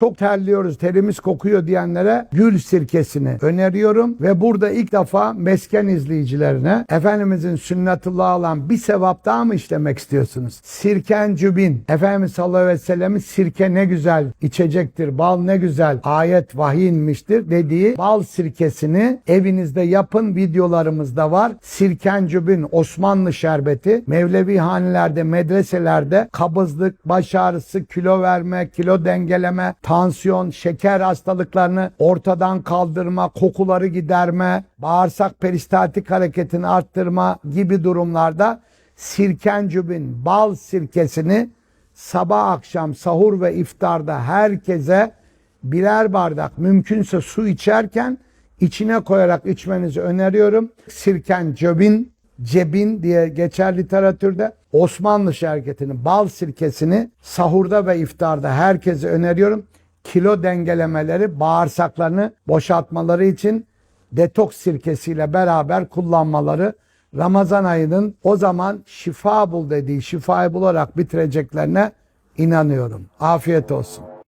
çok terliyoruz, terimiz kokuyor diyenlere gül sirkesini öneriyorum. Ve burada ilk defa mesken izleyicilerine Efendimizin sünnetullah alan bir sevap daha mı işlemek istiyorsunuz? Sirken cübin. Efendimiz sallallahu aleyhi ve sellem'in sirke ne güzel içecektir, bal ne güzel ayet vahiy inmiştir dediği bal sirkesini evinizde yapın videolarımızda var. Sirken cübin Osmanlı şerbeti Mevlevi hanelerde, medreselerde kabızlık, baş ağrısı, kilo verme, kilo dengeleme, tansiyon, şeker hastalıklarını ortadan kaldırma, kokuları giderme, bağırsak peristaltik hareketini arttırma gibi durumlarda sirkencübün bal sirkesini sabah akşam sahur ve iftarda herkese birer bardak mümkünse su içerken içine koyarak içmenizi öneriyorum. Sirken cebin, cebin diye geçer literatürde. Osmanlı şirketinin bal sirkesini sahurda ve iftarda herkese öneriyorum. Kilo dengelemeleri, bağırsaklarını boşaltmaları için detoks sirkesiyle beraber kullanmaları Ramazan ayının o zaman şifa bul dediği şifayı bularak bitireceklerine inanıyorum. Afiyet olsun.